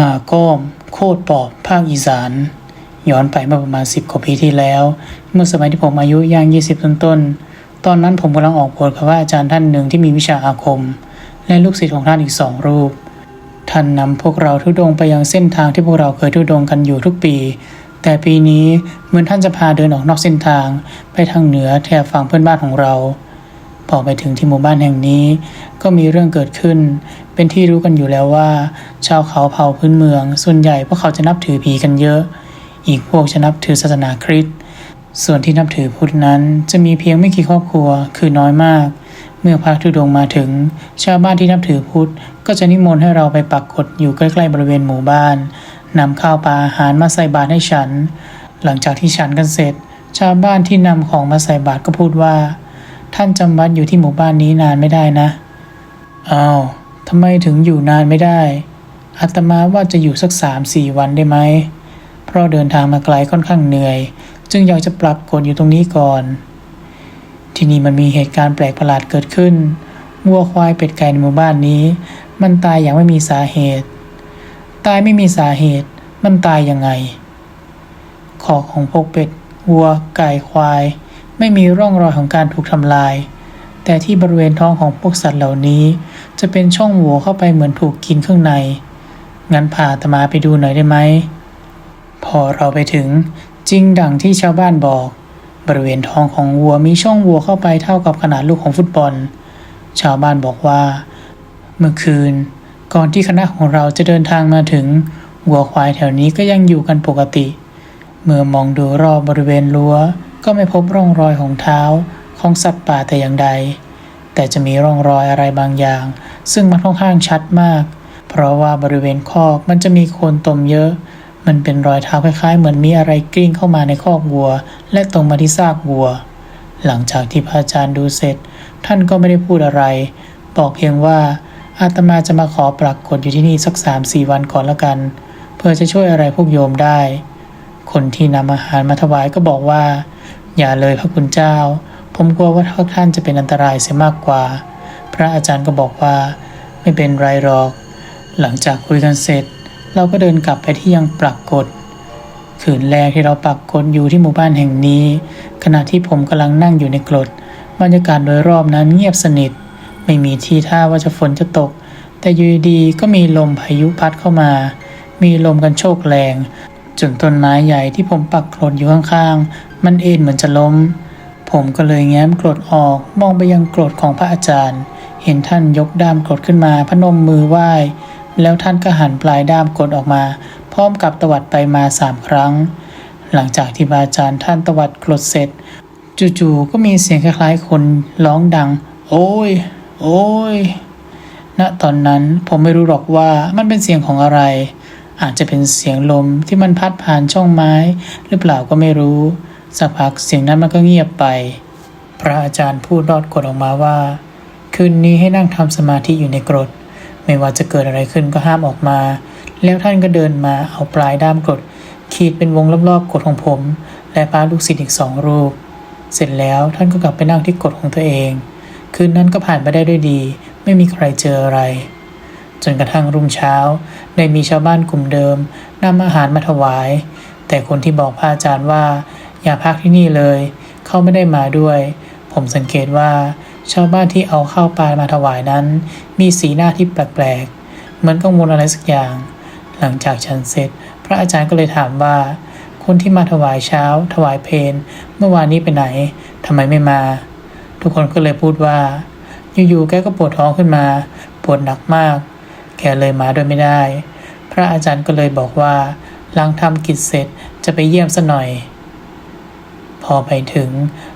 หาก้อม โคตรปอบภาคอีสาน ย้อนไปเมื่อประมาณสิบกว่าปีที่แล้ว เมื่อสมัยที่ผมอายุย่างยี่สิบต้นตอนนั้นผมกำลังออกบทกับว่าอาจารย์ท่านหนึ่งที่มีวิชาอาคม และลูกศิษย์ของท่านอีกสองรูป ท่านนำพวกเราทุดงไปยังเส้นทางที่พวกเราเคยทุดงกันอยู่ทุกปี แต่ปีนี้เหมือนท่านจะพาเดินออกนอกเส้นทาง ไปทางเหนือแถบฝั่งเพื่อนบ้านของเรา พอไปถึงที่หมู่บ้านแห่งนี้ ก็มีเรื่องเกิดขึ้น เป็นที่รู้กันอยู่แล้วว่า ชาวเขาเผ่าพื้นเมือง ส่วนใหญ่พวกเขาจะนับถือผีกันเยอะ อีกพวกจะนับถือศาสนาคริสต์ส่วนที่นับถือพุทธนั้นจะมีเพียงไม่กี่ครอบครัวคือน้อยมาก เมื่อพระธุดงมาถึง ชาวบ้านที่นับถือพุทธ ก็จะนิมนต์ให้เราไปปักกฎอยู่ใกล้ๆบริเวณหมู่บ้านนำข้าวปลาอาหารมาใส่บาตรให้ฉัน หลังจากที่ฉันกันเสร็จ ชาวบ้านที่นำของมาใส่บาตรก็พูดว่า ท่านจำวัดอยู่ที่หมู่บ้านนี้นานไม่ได้นะอ้าวทำไมถึงอยู่นานไม่ได้อาตมาว่าจะอยู่สักสามสี่วันได้ไหม เพราะเดินทางมาไกลค่อนข้างเหนื่อย จึงอยากจะปรับกฎอยู่ตรงนี้ก่อน ที่นี่มันมีเหตุการณ์แปลกประหลาดเกิดขึ้นวัวควายเป็ดไก่ในหมู่บ้านนี้ มันตายอย่างไม่มีสาเหตุ ตายไม่มีสาเหตุ มันตายยังไงคอของพวกเป็ดวัวไก่ควาย ไม่มีร่องรอยของการถูกทำลาย แต่ที่บริเวณท้องของพวกสัตว์เหล่านี้ จะเป็นช่องโหว่เข้าไปเหมือนถูกกินข้างใน งั้นพาอาตมาไปดูหน่อยได้ไหม พอเราไปถึงจริงดังที่ชาวบ้านบอก บริเวณท้องของวัวมีช่องวัวเข้าไปเท่ากับขนาดลูกของฟุตบอล ชาวบ้านบอกว่า เมื่อคืน ก่อนที่คณะของเราจะเดินทางมาถึงวัวควายแถวนี้ก็ยังอยู่กันปกติ เมื่อมองดูรอบบริเวณรั้ว ก็ไม่พบร่องรอยของเท้าของสัตว์ป่าแต่อย่างใด แต่จะมีร่องรอยอะไรบางอย่าง ซึ่งมันค่อนข้างชัดมาก เพราะว่าบริเวณคอกมันจะมีโคลนตมเยอะ มันเป็นรอยเท้าคล้ายๆ เหมือนมีอะไรกลิ้งเข้ามาในคอกวัว และตรงมาที่ซากวัว หลังจากที่พระอาจารย์ดูเสร็จ ท่านก็ไม่ได้พูดอะไร บอกเพียงว่าอาตมาจะมาขอปรากฏอยู่ที่นี่สักสามสี่วันก่อนละกัน เพื่อจะช่วยอะไรพวกโยมได้ คนที่นำอาหารมาถวายก็บอกว่า อย่าเลยพระคุณเจ้า ผมกลัวว่าพวกท่านจะเป็นอันตรายเสียมากกว่า พระอาจารย์ก็บอกว่า ไม่เป็นไรหรอก หลังจากคุยกันเสร็จ เราก็เดินกลับไปที่ยังปรากฏคืนแรกที่เราปักกฏอยู่ที่หมู่บ้านแห่งนี้ ขณะที่ผมกำลังนั่งอยู่ในกรดบรรยากาศโดยรอบนั้นเงียบสนิท ไม่มีทีท่าว่าจะฝนจะตก แต่อยู่ดีก็มีลมพายุพัดเข้ามา มีลมกันโชกแรง จนต้นไม้ใหญ่ที่ผมปักกรดอยู่ข้างๆ มันเอ็นเหมือนจะล้ม ผมก็เลยแง้มกรดออกมองไปยังกรดของพระอาจารย์ เห็นท่านยกด้ามกรดขึ้นมาพนมมือไหว้ แล้วท่านก็หันปลายด้ามกรดออกมา พร้อมกับตวัดไปมาสามครั้ง หลังจากที่พระอาจารย์ท่านตวัดกรดเสร็จ จู่ๆก็มีเสียงคล้ายๆคนร้องดัง โอ้ย โอ้ยณตอนนั้นผมไม่รู้หรอกว่ามันเป็นเสียงของอะไร อาจจะเป็นเสียงลมที่มันพัดผ่านช่องไม้ หรือเปล่าก็ไม่รู้ สักพักเสียงนั้นมันก็เงียบไป พระอาจารย์พูดรอดกฎออกมาว่า คืนนี้ให้นั่งทำสมาธิอยู่ในกรด ไม่ว่าจะเกิดอะไรขึ้นก็ห้ามออกมา แล้วท่านก็เดินมาเอาปลายด้ามกรด ขีดเป็นวงรอบๆกรดของผม และพระลูกศิษย์อีกสองรูป เสร็จแล้วท่านก็กลับไปนั่งที่กรดของตัวเอง คืนนั้นก็ผ่านไปได้ด้วยดี ไม่มีใครเจออะไร จนกระทั่งรุ่งเช้า ได้มีชาวบ้านกลุ่มเดิมนำอาหารมาถวาย แต่คนที่บอกพระอาจารย์ว่า อย่าพักที่นี่เลย เขาไม่ได้มาด้วย ผมสังเกตว่าชาวบ้านที่เอาข้าวปลามาถวายนั้น มีสีหน้าที่แปลกๆ เหมือนกังวลอะไรสักอย่าง หลังจากฉันเสร็จ พระอาจารย์ก็เลยถามว่า คนที่มาถวายเช้า ถวายเพนเมื่อวานนี้ไปไหนทำไมไม่มา ทุกคนก็เลยพูดว่า อยู่ๆแกก็ปวดท้องขึ้นมา ปวดหนักมาก แกเลยมาด้วยไม่ได้ พระอาจารย์ก็เลยบอกว่าหลังทำกิจเสร็จจะไปเยี่ยมซะหน่อย พอไปถึง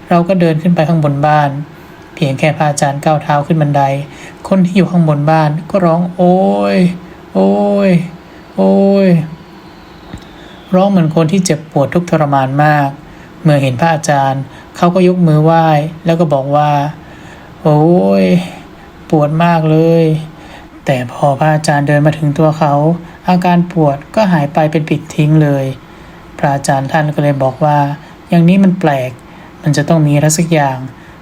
เราก็เดินขึ้นไปข้างบนบ้าน เพียงแค่พระอาจารย์ก้าวเท้าขึ้นบันได คนที่อยู่ข้างบนบ้านก็ร้องโอ้ย โอ้ย โอ้ย ร้องเหมือนคนที่เจ็บปวดทุกทรมานมาก เมื่อเห็นพระอาจารย์ เขาก็ยกมือไหว้แล้วก็บอกว่า โอ้ย ปวดมากเลย แต่พอพระอาจารย์เดินมาถึงตัวเขา อาการปวดก็หายไปเป็นปิดทิ้งเลย พระอาจารย์ท่านก็เลยบอกว่า อย่างนี้มันแปลก มันจะต้องมีอะไรสักอย่าง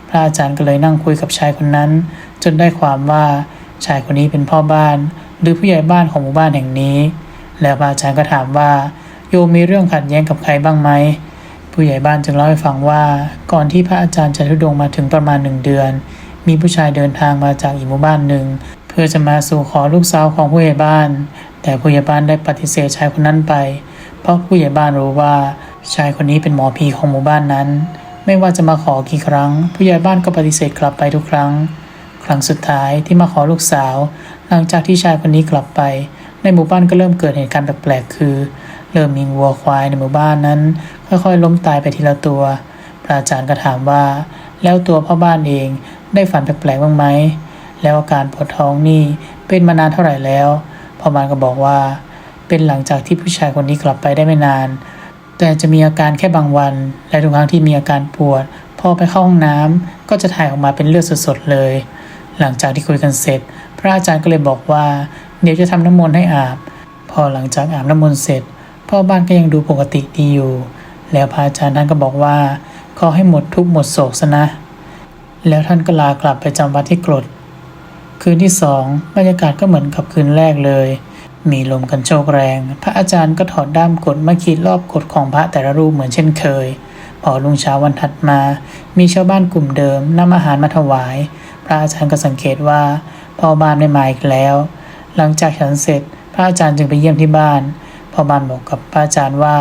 พระอาจารย์ก็เลยนั่งคุยกับชายคนนั้น จนได้ความว่าชายคนนี้เป็นพ่อบ้าน หรือผู้ใหญ่บ้านของหมู่บ้านแห่งนี้ แล้วพระอาจารย์ก็ถามว่า โยมมีเรื่องขัดแย้งกับใครบ้างไหมผู้ใหญ่บ้านจึงเล่าให้ฟังว่า ก่อนที่พระอาจารย์จะทุดงมาถึงประมาณหนึ่งเดือน มีผู้ชายเดินทางมาจากอีกหมู่บ้านหนึ่งเพื่อจะมาสู่ขอลูกสาวของผู้ใหญ่บ้าน แต่ผู้ใหญ่บ้านได้ปฏิเสธชายคนนั้นไป เพราะผู้ใหญ่บ้านรู้ว่า ชายคนนี้เป็นหมอผีของหมู่บ้านนั้น ไม่ว่าจะมาขอกี่ครั้ง ผู้ใหญ่บ้านก็ปฏิเสธกลับไปทุกครั้ง ครั้งสุดท้ายที่มาขอลูกสาว หลังจากที่ชายคนนี้กลับไป ในหมู่บ้านก็เริ่มเกิดเหตุการณ์แปลกๆคือ เริ่มมีวัวควายในหมู่บ้านนั้น ค่อยๆล้มตายไปทีละตัว พระอาจารย์ก็ถามว่า แล้วตัวพ่อบ้านเองได้ฝันแปลกๆบ้างไหมแล้วอาการปวดท้องนี่เป็นมานานเท่าไหร่แล้วพ่อบ้านก็บอกว่า เป็นหลังจากที่ผู้ชายคนนี้กลับไปได้ไม่นาน แต่จะมีอาการแค่บางวัน และทุกครั้งที่มีอาการปวด พอไปเข้าห้องน้ำก็จะถ่ายออกมาเป็นเลือดสดๆเลย หลังจากที่คุยกันเสร็จ พระอาจารย์ก็เลยบอกว่า เดี๋ยวจะทำน้ำมนต์ให้อาบ พอหลังจากอาบน้ำมนต์เสร็จพ่อบ้านก็ยังดูปกติดีอยู่ แล้วพระอาจารย์ท่านก็บอกว่าขอให้หมดทุกข์หมดโศกซะนะ แล้วท่านก็ลากลับไปจำวัดที่กรดคืนที่สองบรรยากาศก็เหมือนกับคืนแรกเลย มีลมกันโชกแรง พระอาจารย์ก็ถอดด้ามกดมาขีดรอบกดของพระแต่ละรูปเหมือนเช่นเคย พอลุงเช้าวันถัดมา มีชาวบ้านกลุ่มเดิมนำอาหารมาถวาย พระอาจารย์ก็สังเกตว่าพ่อบ้านไม่มาอีกแล้ว หลังจากฉันเสร็จ พระอาจารย์จึงไปเยี่ยมที่บ้านพ่อบ้านบอกกับพระอาจารย์ว่า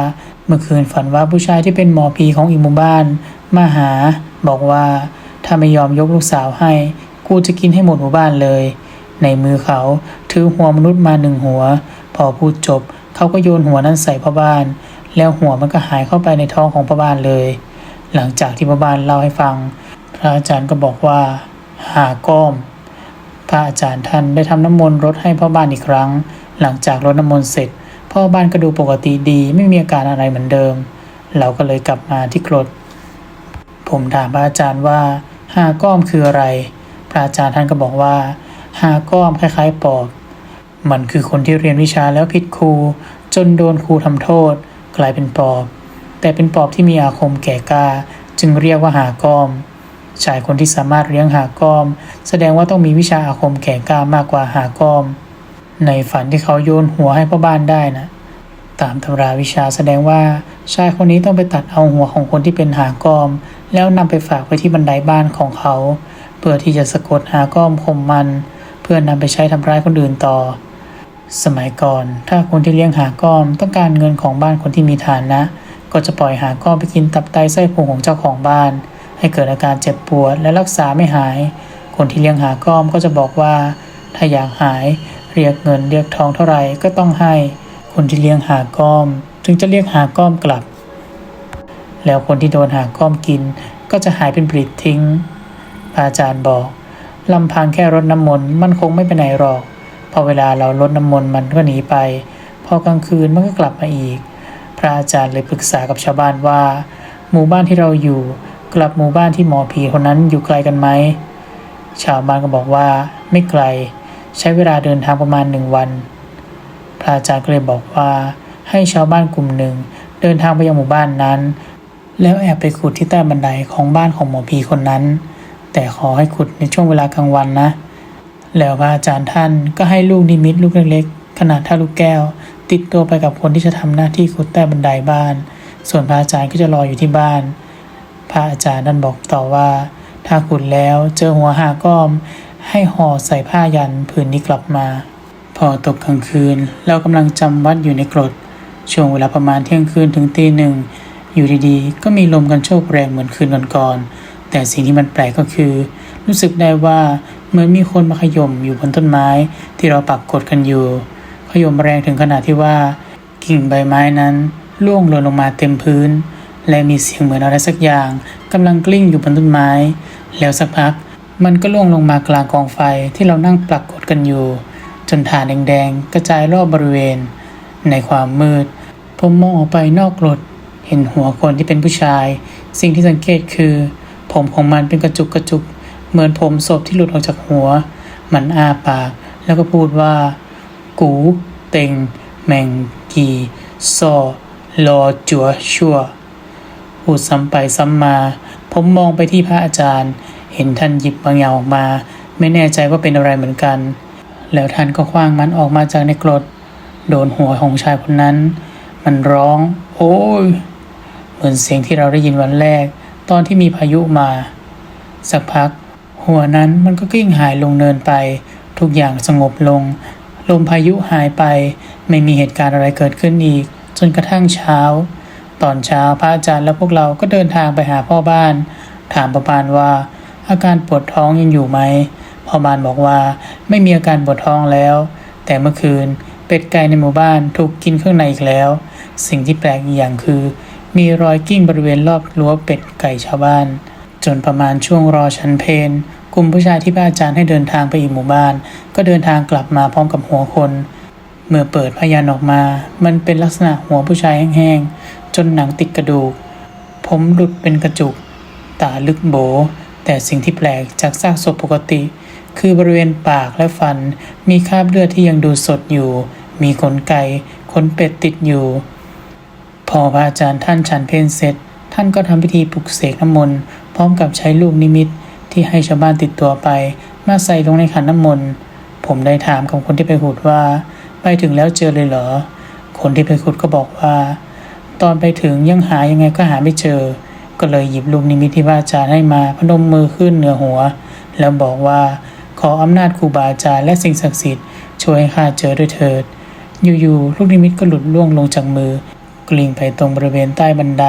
เมื่อคืนฝันว่าผู้ชายที่เป็นหมอผีของอีกหมู่บ้าน มาหา บอกว่าถ้าไม่ยอมยกลูกสาวให้ กูจะกินให้หมดหมู่บ้านเลย ในมือเขาถือหัวมนุษย์มาหนึ่งหัว พอพูดจบเขาก็โยนหัวนั้นใส่พ่อบ้าน แล้วหัวมันก็หายเข้าไปในท้องของพ่อบ้านเลย หลังจากที่พ่อบ้านเล่าให้ฟัง พระอาจารย์ก็บอกว่า หาก้อม พระอาจารย์ท่านได้ทำน้ำมนต์รดให้พ่อบ้านอีกครั้ง หลังจากรดน้ำมนต์เสร็จ พ่อบ้านก็ดูปกติดีไม่มีอาการอะไรเหมือนเดิม เราก็เลยกลับมาที่กรดผมถามพระอาจารย์ว่าหาก้อมคืออะไร พระอาจารย์ท่านก็บอกว่า หาก้อมคล้ายๆปอบ มันคือคนที่เรียนวิชาแล้วผิดครู จนโดนครูทำโทษ กลายเป็นปอบ แต่เป็นปอบที่มีอาคมแก่กล้าจึงเรียกว่าหาก้อม ชายคนที่สามารถเลี้ยงหาก้อม แสดงว่าต้องมีวิชาอาคมแก่กล้ามากกว่าหาก้อม ในฝันที่เขาโยนหัวให้พ่อบ้านได้นะตามตำราวิชาแสดงว่าชายคนนี้ต้องไปตัดเอาหัวของคนที่เป็นหาก้อม แล้วนำไปฝากไว้ที่บันไดบ้านของเขา เพื่อที่จะสะกดหาก้อมข่มมัน เพื่อนำไปใช้ทำร้ายคนอื่นต่อ สมัยก่อน ถ้าคนที่เลี้ยงหาก้อมต้องการเงินของบ้านคนที่มีฐานนะ ก็จะปล่อยหาก้อมไปกินตับไตไส้พุงของเจ้าของบ้าน ให้เกิดอาการเจ็บปวดและรักษาไม่หาย คนที่เลี้ยงหาก้อมก็จะบอกว่า ถ้าอยากหายเรียกเงินเรียกทองเท่าไหร่ก็ต้องให้ คนที่เลี้ยงหาก้อม ถึงจะเรียกหาก้อมกลับ แล้วคนที่โดนหาก้อมกินก็จะหายเป็นปลิดทิ้งอาจารย์บอก ลำพังแค่รดน้ำมนต์มันคงไม่ไปไหนหรอก พอเวลาเราลดน้ำมนต์มันก็หนีไป พอกลางคืนมันก็กลับมาอีก พระอาจารย์เลยปรึกษากับชาวบ้านว่า หมู่บ้านที่เราอยู่ กลับหมู่บ้านที่หมอผีคนนั้นอยู่ไกลกันไหมชาวบ้านก็บอกว่าไม่ไกล ใช้เวลาเดินทางประมาณหนึ่งวัน พระอาจารย์ก็เลยบอกว่า ให้ชาวบ้านกลุ่มหนึ่งเดินทางไปยังหมู่บ้านนั้น แล้วแอบไปขุดที่ใต้บันไดของบ้านของหมอผีคนนั้น แต่ขอให้ขุดในช่วงเวลากลางวันนะ แล้วพระอาจารย์ท่านก็ให้ลูกนิมิตลูกเล็กๆ ขนาดเท่าลูกแก้ว ติดตัวไปกับคนที่จะทำหน้าที่ขุดใต้บันไดบ้าน ส่วนพระอาจารย์ก็จะรออยู่ที่บ้าน พระอาจารย์นั่นบอกต่อว่า ถ้าขุดแล้วเจอหัวหาก้อม ให้ห่อใส่ผ้ายันผืนนี้กลับมา พอตกกลางคืน เรากำลังจำวัดอยู่ในกรดช่วงเวลาประมาณเที่ยงคืนถึงตีหนึ่งอยู่ดีๆ ก็มีลมกันโชกแรงเหมือนคืนก่อนๆ แต่สิ่งที่มันแปลกก็คือ รู้สึกได้ว่าเหมือนมีคนมาขย่มอยู่บนต้นไม้ที่เราปักกดกันอยู่ ขย่มแรงถึงขนาดที่ว่า กิ่งใบไม้นั้นร่วงหล่นลงมาเต็มพื้น และมีเสียงเหมือนอะไรสักอย่างกำลังกลิ้งอยู่บนต้นไม้ แล้วสักพัก มันก็ล่วงลงมากลางกองไฟที่เรานั่งปักกดกันอยู่ จนฐานแดงๆกระจายรอบบริเวณ ในความมืด ผมมองออกไปนอกรถเห็นหัวคนที่เป็นผู้ชาย สิ่งที่สังเกตคือ ผมของมันเป็นกระจุกกระจุก เหมือนผมศพที่หลุดออกจากหัว มันอ้าปาก แล้วก็พูดว่า กู เต็ง แมงกีซอรอจัวชั่ว พูดซ้ำไปซ้ำมา ผมมองไปที่พระอาจารย์ เห็นท่านหยิบบางอย่างออกมา ไม่แน่ใจว่าเป็นอะไรเหมือนกัน แล้วท่านก็คว้างมันออกมาจากในกรด โดนหัวของชายคนนั้น มันร้อง โอ้ย เหมือนเสียงที่เราได้ยินวันแรก ตอนที่มีพายุมา สักพัก หัวนั้นมันก็กลิ้งหายลงเนินไป ทุกอย่างสงบลง ลมพายุหายไป ไม่มีเหตุการณ์อะไรเกิดขึ้นอีก จนกระทั่งเช้า ตอนเช้าพระอาจารย์และพวกเราก็เดินทางไปหาพ่อบ้าน ถามประปานว่า อาการปวดท้องยังอยู่ไหมพ่อบ้านบอกว่าไม่มีอาการปวดท้องแล้ว แต่เมื่อคืนเป็ดไก่ในหมู่บ้านถูกกินข้างในอีกแล้ว สิ่งที่แปลกอีกอย่างคือ มีรอยกิ้งบริเวณรอบรั้วเป็ดไก่ชาวบ้าน จนประมาณช่วงรอชั้นเพนกลุ่มผู้ชายที่พระอาจารย์ให้เดินทางไปอีกหมู่บ้าน ก็เดินทางกลับมาพร้อมกับหัวคน เมื่อเปิดพยานออกมา มันเป็นลักษณะหัวผู้ชายแห้งๆ จนหนังติดกระดูก ผมหลุดเป็นกระจุก ตาลึกโบ แต่สิ่งที่แปลกจากซากศพปกติ คือบริเวณปากและฟัน มีคราบเลือดที่ยังดูสดอยู่ มีขนไก่ขนเป็ดติดอยู่ พอพระอาจารย์ท่านฉันเพลเสร็จ ท่านก็ทำพิธีปลุกเสกน้ำมนต์พร้อมกับใช้ลูกนิมิตที่ให้ชาวบ้านติดตัวไป มาใส่ลงในขันน้ำมนต์ผมได้ถามกับคนที่ไปขุดว่า ไปถึงแล้วเจอเลยเหรอ คนที่ไปขุดก็บอกว่า ตอนไปถึงยังหายังไงก็หาไม่เจอ ก็เลยหยิบลูกนิมิตที่พระอาจารย์ให้มาพนมมือขึ้นเหนือหัว แล้วบอกว่าขออำนาจครูบาอาจารย์และสิ่งศักดิ์สิทธิ์ช่วยให้ข้าเจอด้วยเถิด อยู่ๆลูกนิมิตก็หลุดล่วงลงจากมือ กลิ้งไปตรงบริเวณใต้บันได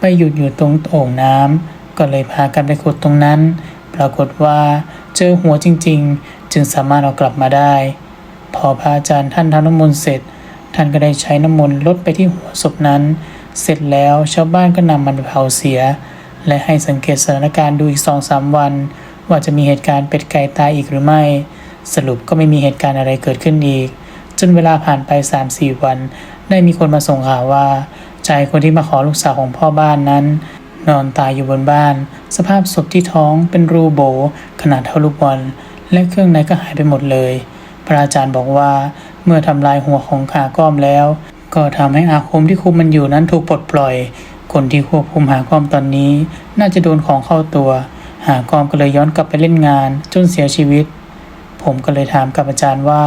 ไปหยุดอยู่ตรงโอ่งน้ำก็เลยพากันไปขุดตรงนั้น ปรากฏว่าเจอหัวจริง ๆ จึงสามารถเอากลับมาได้ พอพระอาจารย์ท่านทำน้ำมนต์เสร็จ ท่านก็ได้ใช้น้ำมนต์ลดไปที่หัวศพนั้น เสร็จแล้วชาวบ้านก็นำมันไปเผาเสีย และให้สังเกตสถานการณ์ดูอีกสองสามวัน ว่าจะมีเหตุการณ์เป็ดไก่ตายอีกหรือไม่ สรุปก็ไม่มีเหตุการณ์อะไรเกิดขึ้นอีกจนเวลาผ่านไป 3-4 วัน ได้มีคนมาส่งข่าวว่าชายคนที่มาขอลูกสาวของพ่อบ้านนั้น นอนตายอยู่บนบ้าน สภาพศพที่ท้องเป็นรูโบ ขนาดเท่าลูกบอลและเครื่องในก็หายไปหมดเลย พระอาจารย์บอกว่าเมื่อทำลายหัวของขาก้อมแล้ว ก็ทำให้อาคมที่คุมมันอยู่นั้นถูกปลดปล่อย คนที่ควบคุมหากอมตอนนี้ น่าจะโดนของเข้าตัว หากอมก็เลยย้อนกลับไปเล่นงาน จนเสียชีวิต ผมก็เลยถามกับอาจารย์ว่า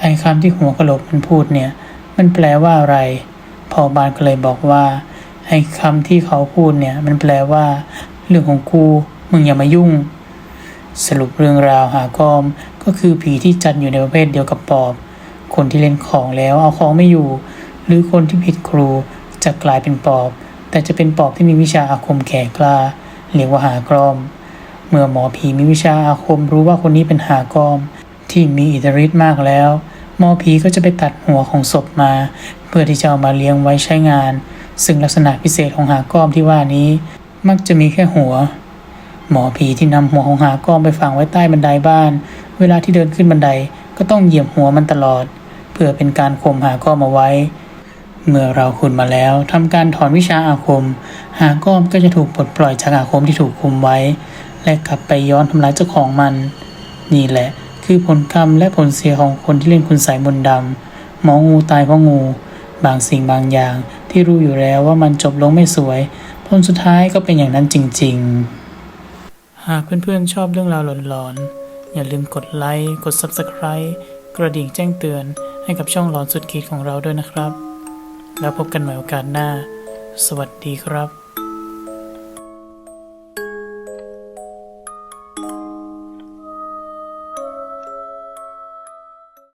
ไอ้คำที่หัวกะโหลกมันพูดเนี่ย มันแปลว่าอะไร พอบานก็เลยบอกว่าไอ้คำที่เขาพูดเนี่ย มันแปลว่า เรื่องของกูมึงอย่ามายุ่ง สรุปเรื่องราวหากอมก็คือผีที่จัดอยู่ในประเภทเดียวกับปอบ คนที่เล่นของแล้วเอาของไม่อยู่ หรือคนที่ผิดครูจะกลายเป็นปอบ แต่จะเป็นปอบที่มีวิชาอาคมแก่กล้าเรียกว่าหากรอม เมื่อหมอผีมีวิชาอาคมรู้ว่าคนนี้เป็นหากรอมที่มีอิทธิฤทธิ์มากแล้ว หมอผีก็จะไปตัดหัวของศพมา เพื่อที่จะเอามาเลี้ยงไว้ใช้งาน ซึ่งลักษณะพิเศษของหากรอมที่ว่านี้ มักจะมีแค่หัว หมอผีที่นำหัวของหากรอมไปฝังไว้ใต้บันไดบ้าน เวลาที่เดินขึ้นบันไดก็ต้องเหยียบหัวมันตลอด เพื่อเป็นการข่มหากรอมเอาไว้ เมื่อเราขุดมาแล้วทำการถอนวิชาอาคม หากรอมก็จะถูกปลดปล่อยจากอาคมที่ถูกคุมไว้ และกลับไปย้อนทำร้ายเจ้าของมัน นี่แหละ คือผลกรรมและผลเสียของคนที่เล่นคุณสายมนต์ดำหมองูตายเพราะงู บางสิ่งบางอย่างที่รู้อยู่แล้วว่ามันจบลงไม่สวย ผลสุดท้ายก็เป็นอย่างนั้นจริง ๆ หากเพื่อนๆ ชอบเรื่องราวหลอนๆ อย่าลืมกดไลค์ กด Subscribe กระดิ่งแจ้งเตือนให้กับช่องหลอนสุดขีดของเราด้วยนะครับ แล้วพบกันใหม่โอกาสหน้า สวัสดีครับ